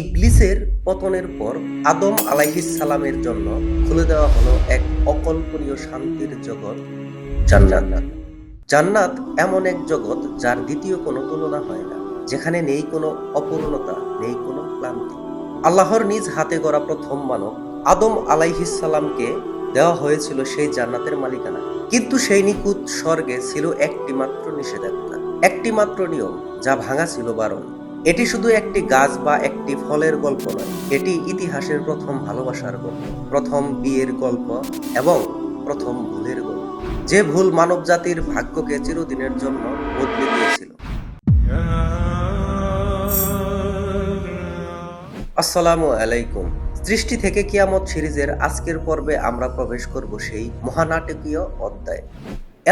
ইবলিসের পতনের পর আদম আলাইহিসসালামের জন্য খুলে দেওয়া হলো এক অকল্পনীয় শান্তির জগৎ, জান্নাত। জান্নাত এমন এক জগৎ যার দ্বিতীয় কোনো তুলনা হয় না, যেখানে নেই কোনো অপূর্ণতা, নেই কোনো ক্লান্তি। আল্লাহর নিজ হাতে গড়া প্রথম মানব আদম আলাইহিসসালামকে দেওয়া হয়েছিল সেই জান্নাতের মালিকানা। কিন্তু সেই নিখুঁত স্বর্গে ছিল একটি মাত্র নিষেধাজ্ঞা একটি মাত্র নিয়ম যা ভাঙা ছিল বারণ। এটি শুধু একটি গাছ বা একটি ফলের গল্প নয়, এটি ইতিহাসের প্রথম ভালোবাসার গল্প, প্রথম বিয়ের গল্প এবং প্রথম ভুলের গল্প। যে ভুল মানব জাতির ভাগ্যকে চিরদিনের জন্য বদলে দিয়েছিল। আসসালামু আলাইকুম। সৃষ্টি থেকে কিয়ামত সিরিজের আজকের পর্বে আমরা প্রবেশ করব সেই মহানাটকীয় অধ্যায়।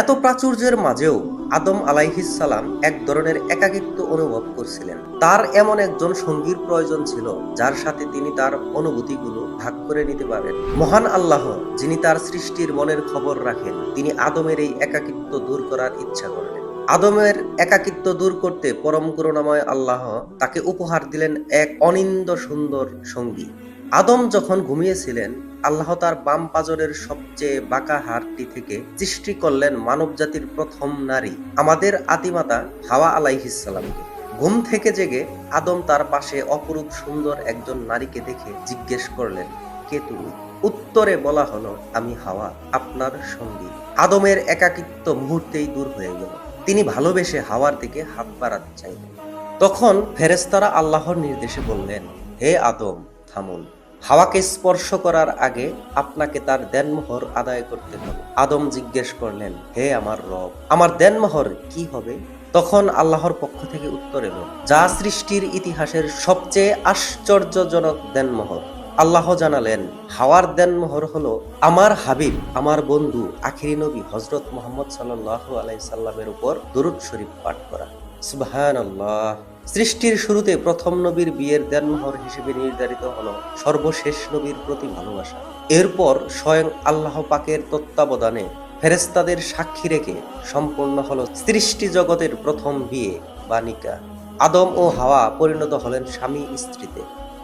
এত প্রাচুর্যের মাঝেও আদম আলাইহিসসালাম এক ধরনের একাকিত্ব অনুভব করছিলেন। তার এমন একজন সঙ্গীর প্রয়োজন ছিল, যার সাথে তিনি তার অনুভূতিগুলো ভাগ করে নিতে পারেন। মহান আল্লাহ, যিনি তার সৃষ্টির মনের খবর রাখেন, তিনি আদমের এই একাকিত্ব দূর করার ইচ্ছা করলেন। আদমের একাকিত্ব দূর করতে পরম করুণাময় আল্লাহ তাকে উপহার দিলেন এক অনিন্দ সুন্দর সঙ্গী। আদম যখন ঘুমিয়েছিলেন, আল্লাহ তার বাম পাজরের সবচেয়ে বাঁকা হাড়টি থেকে সৃষ্টি করলেন মানব জাতির প্রথম নারী, আমাদের আদিমাতা হাওয়া আলাইহিসালামকে ঘুম থেকে জেগে আদম তার পাশে অপরূপ সুন্দর একজন নারীকে দেখে জিজ্ঞেস করলেন, কে তুমি? উত্তরে বলা হলো, আমি হাওয়া, আপনার সঙ্গী। আদমের একাকিত্ব মুহূর্তেই দূর হয়ে গেল। তিনি ভালোবেসে হাওয়ার দিকে হাত বাড়াতে চাইলেন। তখন ফেরেস্তারা আল্লাহর নির্দেশে বললেন, হে আদম থামুন। হাওয়াকে স্পর্শ করার আগে আপনাকে তার দেনমোহর আদায় করতে হবে। আদম জিজ্ঞেস করলেন, হে আমার রব, আমার দেনমোহর কি হবে? তখন আল্লাহর পক্ষ থেকে উত্তর এলো, যা সৃষ্টির ইতিহাসের সবচেয়ে আশ্চর্যজনক দেনমোহর। আল্লাহ জানালেন, হাওয়ার দেনমোহর হলো আমার হাবিব, আমার বন্ধু, আখিরি নবী হজরত মোহাম্মদ সাল্লাহ আলাই সাল্লামের উপর দরুদ শরীফ পাঠ করা। সুবহান আল্লাহ সৃষ্টির শুরুতে প্রথম নবীর বিয়ের দেনমোহর হিসেবে নির্ধারিত হল সর্বশেষ নবীর প্রতি ভালোবাসা। এরপর স্বয়ং আল্লাহ পাকের তত্ত্বাবধানে ফেরেস্তাদের সাক্ষী রেখে সম্পন্ন হল সৃষ্টি জগতের প্রথম বিয়ে বা নিকা। আদম ও হাওয়া পরিণত হলেন স্বামী স্ত্রীতে।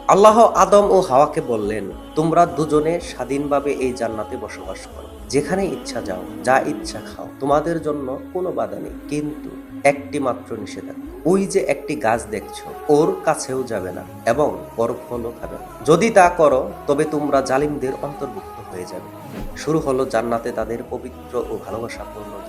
আল্লাহ আদম ও হাওয়াকে বললেন, তোমরা দুজনে স্বাধীনভাবে এই জান্নাতে বসবাস করো। যেখানে ইচ্ছা যাও, যা ইচ্ছা খাও। তোমাদের জন্য কোনো বাধা নেই। কিন্তু একটি মাত্র নিষেধাজ্ঞা। ওই যে একটি গাছ দেখছ, ওর কাছেও যাবে না এবং ওর ফলও খাবে না। যদি তা করো, তবে তোমরা জালিমদের অন্তর্ভুক্ত হয়ে যাবে। শুরু হলো জান্নাতে তাদের পবিত্র ও ভালোবাসাপূর্ণ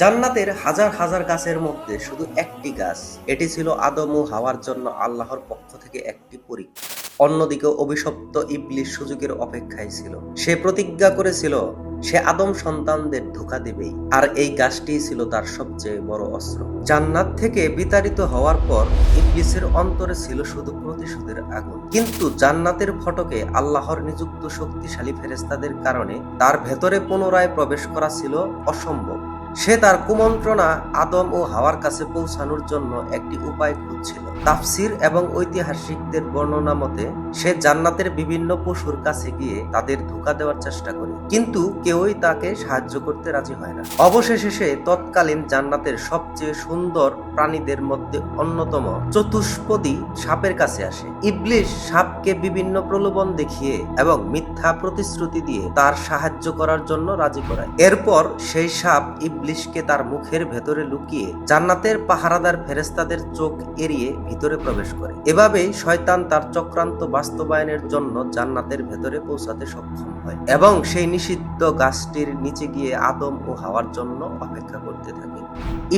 জান্নাতের হাজার হাজার গাছের মধ্যে শুধু একটি গাছ। এটি ছিল আদম ও হাওয়ার জন্য আল্লাহর পক্ষ থেকে একটি পরীক্ষা। অন্যদিকে অভিশপ্ত ইবলিশ সুযোগের অপেক্ষায় ছিল। সে প্রতিজ্ঞা করেছিল, সে আদম সন্তানদের ধোকা দেবেই, আর এই গাছটি ছিল তার সবচেয়ে বড় অস্ত্র। জান্নাত থেকে বিতাড়িত হওয়ার পর ইবলিসের অন্তরে ছিল শুধু প্রতিশোধের আগুন। কিন্তু জান্নাতের ফটকে আল্লাহর নিযুক্ত শক্তিশালী ফেরেস্তাদের কারণে তার ভেতরে পুনরায় প্রবেশ করা ছিল অসম্ভব। সে তার কুমন্ত্রণা আদম ও হাওয়ার কাছে পৌঁছানোর জন্য একটি উপায় খুঁজছিল। তাফসির এবং ঐতিহাসিকদের বর্ণনা মতে সে জান্নাতের বিভিন্ন পশুর কাছে গিয়ে তাদের ধোকা দেওয়ার চেষ্টা করে। কিন্তু কেউই তাকে সাহায্য করতে রাজি হয় না। অবশেষে সে তৎকালীন জান্নাতের সবচেয়ে সুন্দর প্রাণীদের মধ্যে অন্যতম চতুষ্পদী সাপের কাছে আসে। ইবলিশ সাপকে বিভিন্ন প্রলোভন দেখিয়ে এবং মিথ্যা প্রতিশ্রুতি দিয়ে তার সাহায্য করার জন্য রাজি করায়। এরপর সেই সাপ ইবলিশকে তার মুখের ভেতরে লুকিয়ে জান্নাতের পাহারাদার ফেরেস্তাদের চোখ এড়িয়ে ভিতরে প্রবেশ করে। এভাবেই শয়তান তার চক্রান্ত বাস্তবায়নের জন্য জান্নাতের ভেতরে পৌঁছাতে সক্ষম হয় এবং সেই নিষিদ্ধ গাছটির নিচে গিয়ে আদম ও হাওয়ার জন্য অপেক্ষা করতে থাকে।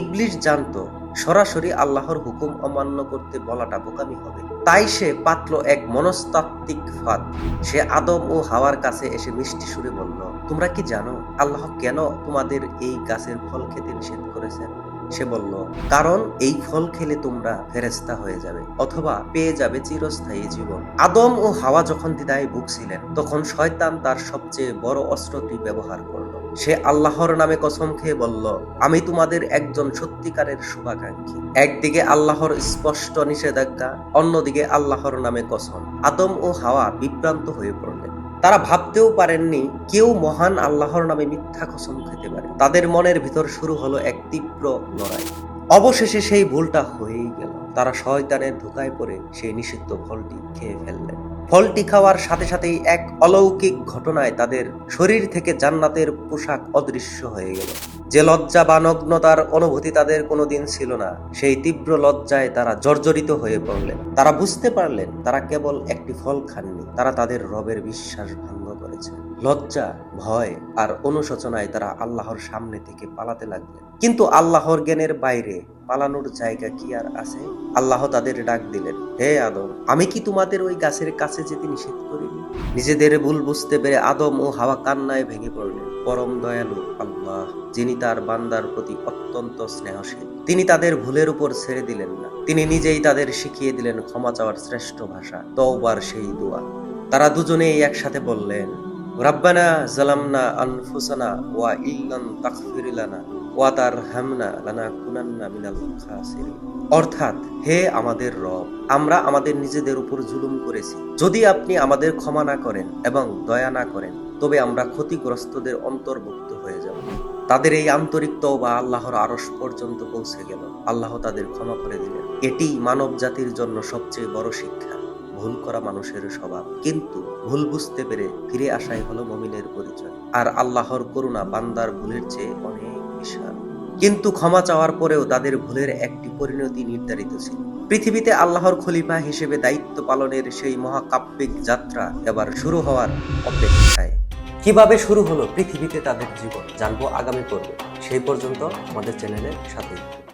ইবলিশ জানতো, সরাসরি আল্লাহর হুকুম অমান্য করতে বলাটা বোকামি হবে। তাই সে পাতল এক মনস্তাত্ত্বিক ফাঁদ। সে আদম ও হাওয়ার কাছে এসে মিষ্টি সুরে বলল, তোমরা কি জানো আল্লাহ কেন তোমাদের এই গাছের ফল খেতে নিষেধ করেছেন? সে বলল, কারণ এই ফল খেলে তোমরা ফেরেস্তা হয়ে যাবে অথবা পেয়ে যাবে চিরস্থায়ী জীবন। আদম ও হাওয়া যখন দ্বিধায় ভুগছিলেন, তখন শয়তান তার সবচেয়ে বড় অস্ত্রটি ব্যবহার করল। সে আল্লাহর নামে কসম খেয়ে বলল, আমি তোমাদের একজন সত্যিকারের শুভাকাঙ্ক্ষী। একদিকে আল্লাহর স্পষ্ট নিষেধাজ্ঞা, অন্যদিকে আল্লাহর নামে কসম। আদম ও হাওয়া বিভ্রান্ত হয়ে পড়লেন। তারা ভাবতেও পারেননি কেউ মহান আল্লাহর নামে মিথ্যা কসম খেতে পারে। তাদের মনের ভিতর শুরু হলো এক তীব্র লড়াই। অবশেষে সেই ভুলটা হয়েই গেল। তারা শয়তানের ধোকায় পড়ে সেই নিষিদ্ধ ফলটি খেয়ে ফেললেন। ফলটি খাওয়ার সাথে সাথেই এক অলৌকিক ঘটনায় তাদের শরীর থেকে জান্নাতের পোশাক অদৃশ্য হয়ে গেল। যে লজ্জা বা নগ্নতার অনুভূতি তাদের কোনোদিন ছিল না, সেই তীব্র লজ্জায় তারা জর্জরিত হয়ে পড়লেন। তারা বুঝতে পারলেন তারা কেবল একটি ফল খাননি, তারা তাদের রবের বিশ্বাস ভঙ্গ করেছে। লজ্জা, ভয় আর অনুশোচনায় তারা আল্লাহর সামনে থেকে পালাতে লাগলেন। কিন্তু আল্লাহর জ্ঞানের বাইরে পালানোর জায়গা কি আর আছে? আল্লাহ তাদের ডাক দিলেন, হে আদম, আমি কি তোমাদের ওই গাছের কাছে যেতে নিষেধ করিনি? নিজেদের ভুল বুঝতে পেরে আদম ও হাওয়া কান্নায় ভেঙে পড়লেন। পরম দয়ালু আল্লাহ, যিনি তার বান্দার প্রতি অত্যন্ত স্নেহশীল। তিনি তাদের ভুলের উপর ছেড়ে দিলেন না। তিনি নিজেই তাদের শিখিয়ে দিলেন ক্ষমা চাওয়ার শ্রেষ্ঠ ভাষা, তওবার সেই দোয়া। তারা দুজনেই একসাথে বললেন, রাব্বানা জালামনা আনফুসানা ওয়া ইল্লান তাগফির লানা ওয়া তারহামনা লানা কুনান্না মিনাল খাসিরিন। অর্থাৎ, হে আমাদের রব, আমরা আমাদের নিজেদের উপর জুলুম করেছি। যদি আপনি আমাদের ক্ষমা না করেন এবং দয়া না করেন, তবে আমরা ক্ষতিগ্রস্তদের অন্তর্ভুক্ত হয়ে যাব। তাদের এই আন্তরিক তওবা আল্লাহর আরশ পর্যন্ত পৌঁছে গেল। আল্লাহ তাদের ক্ষমা করে দিলেন। এটি মানব জাতির জন্য সবচেয়ে বড় শিক্ষা। ভুল করা মানুষের স্বভাব। কিন্তু ভুল বুঝতে পেরে ফিরে আসাই হলো মমিনের পরিচয়। আর আল্লাহর করুণা বান্দার ভুলের চেয়ে অনেক বিশাল। কিন্তু ক্ষমা চাওয়ার পরেও তাদের ভুলের একটি পরিণতি নির্ধারিত ছিল। পৃথিবীতে আল্লাহর খলিফা হিসেবে দায়িত্ব পালনের সেই মহাকাব্যিক যাত্রা এবার শুরু হওয়ার অপেক্ষায়। কীভাবে শুরু হলো পৃথিবীতে তাদের জীবন জানব আগামী পর্বে। সেই পর্যন্ত আমাদের চ্যানেলের সাথেই